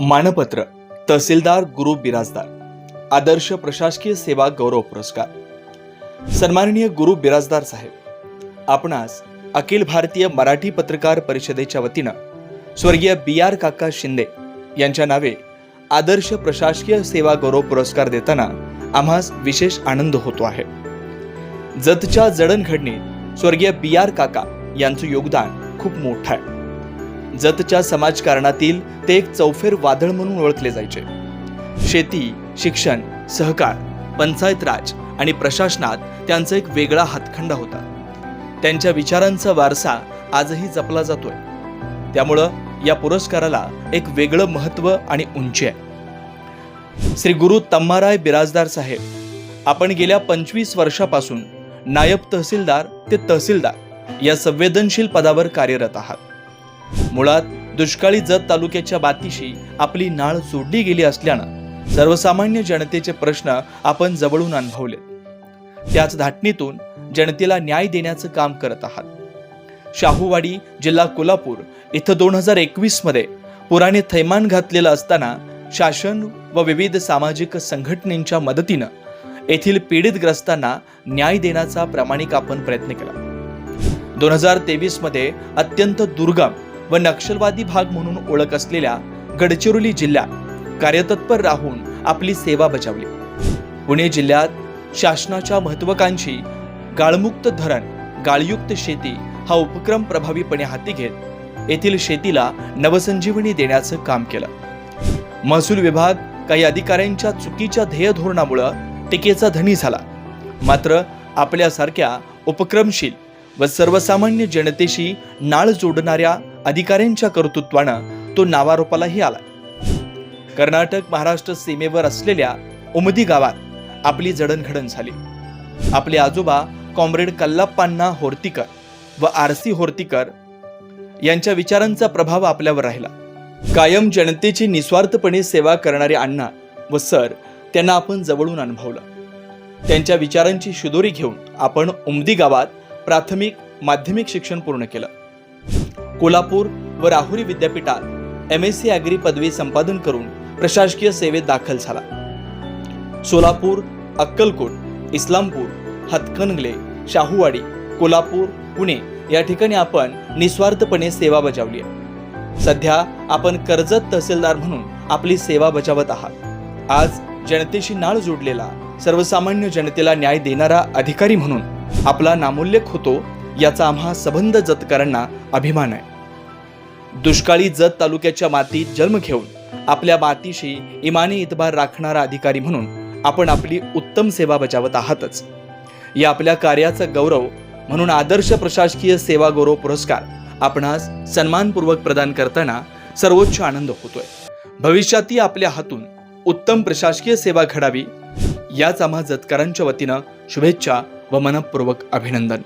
मानपत्र तहसीलदार गुरु बिराजदार आदर्श प्रशासकीय सेवा गौरव पुरस्कार. सन्माननीय गुरु बिराजदार साहेब आपणास अखिल भारतीय मराठी पत्रकार परिषदेच्या वतीनं स्वर्गीय बी आर काका शिंदे यांच्या नावे आदर्श प्रशासकीय सेवा गौरव पुरस्कार देताना आम्हास विशेष आनंद होतो आहे. जतच्या जडणघडणीत स्वर्गीय बी आर काका यांचं योगदान खूप मोठं आहे. जतच्या समाजकारणातील ते एक चौफेर वादळ म्हणून ओळखले जायचे. शेती शिक्षण सहकार पंचायत राज आणि प्रशासनात त्यांचा एक वेगळा हातखंडा होता. त्यांच्या विचारांचा वारसा आजही जपला जातोय. त्यामुळं या पुरस्काराला एक वेगळं महत्त्व आणि उंची आहे. श्री गुरु तम्माराय बिराजदार साहेब आपण गेल्या पंचवीस वर्षापासून नायब तहसीलदार ते तहसीलदार या संवेदनशील पदावर कार्यरत आहात. मुळात दुष्काळी जत तालुक्याच्या बातीशी आपली नाळ जोडली गेली असल्यानं सर्वसामान्य जनतेचे प्रश्न आपण जवळून अनुभवले. त्याच धाटणीतून जनतेला न्याय देण्याचं काम करत आहात. शाहूवाडी जिल्हा कोल्हापूर इथं दोन हजार एकवीसमध्ये पुराने थैमान घातलेलं असताना शासन व विविध सामाजिक संघटनेच्या मदतीनं येथील पीडितग्रस्तांना न्याय देण्याचा प्रामाणिक आपण प्रयत्न केला. दोन हजार तेवीसमध्ये अत्यंत दुर्गम व नक्षलवादी भाग म्हणून ओळख असलेल्या गडचिरोली जिल्ह्यात कार्यतत्पर राहून आपली सेवा बजावली. पुणे जिल्ह्यात शासनाच्या महत्वाकांक्षी गाळमुक्त धरण गाळयुक्त शेती हा उपक्रम प्रभावीपणे हाती घेत येथील शेतीला नवसंजीवनी देण्याचं काम केलं. महसूल विभाग काही अधिकाऱ्यांच्या चुकीच्या ध्येय धोरणामुळं टीकेचा धनी झाला. मात्र आपल्यासारख्या उपक्रमशील व सर्वसामान्य जनतेशी नाळ जोडणाऱ्या अधिकाऱ्यांच्या कर्तृत्वानं तो नावारोपालाही आला. कर्नाटक महाराष्ट्र सीमेवर असलेल्या उमदी गावात आपली जडणघडण झाली. आपले आजोबा कॉम्रेड कल्लाप्पांना होर्तीकर व आरसी होर्तीकर यांच्या विचारांचा प्रभाव आपल्यावर राहिला. कायम जनतेची निस्वार्थपणे सेवा करणारे अण्णा व सर त्यांना आपण जवळून अनुभवलं. त्यांच्या विचारांची शिदोरी घेऊन आपण उमदी गावात प्राथमिक माध्यमिक शिक्षण पूर्ण केलं. कोल्हापूर व राहुरी विद्यापीठात एम एस सी ॲग्री पदवी संपादन करून प्रशासकीय सेवेत दाखल झाला. सोलापूर अक्कलकोट इस्लामपूर हातकणंगले शाहूवाडी कोल्हापूर पुणे या ठिकाणी आपण निस्वार्थपणे सेवा बजावली आहे. सध्या आपण कर्जत तहसीलदार म्हणून आपली सेवा बजावत आहात. आज जनतेशी नाळ जोडलेला सर्वसामान्य जनतेला न्याय देणारा अधिकारी म्हणून आपला नामोल्लेख होतो याचा आम्हा सबंध जतकरांना अभिमान आहे. दुष्काळी जत तालुक्याच्या मातीत जन्म घेऊन आपल्या मातीशी इमानी इतबार राखणारा अधिकारी म्हणून आपण आपली उत्तम सेवा बजावत आहातच. या आपल्या कार्याचा गौरव म्हणून आदर्श प्रशासकीय सेवा गौरव पुरस्कार आपणास सन्मानपूर्वक प्रदान करताना सर्वोच्च आनंद होतोय. भविष्यातही आपल्या हातून उत्तम प्रशासकीय सेवा घडावी याच आम्हा जतकरांच्या वतीनं शुभेच्छा व मनपूर्वक अभिनंदन.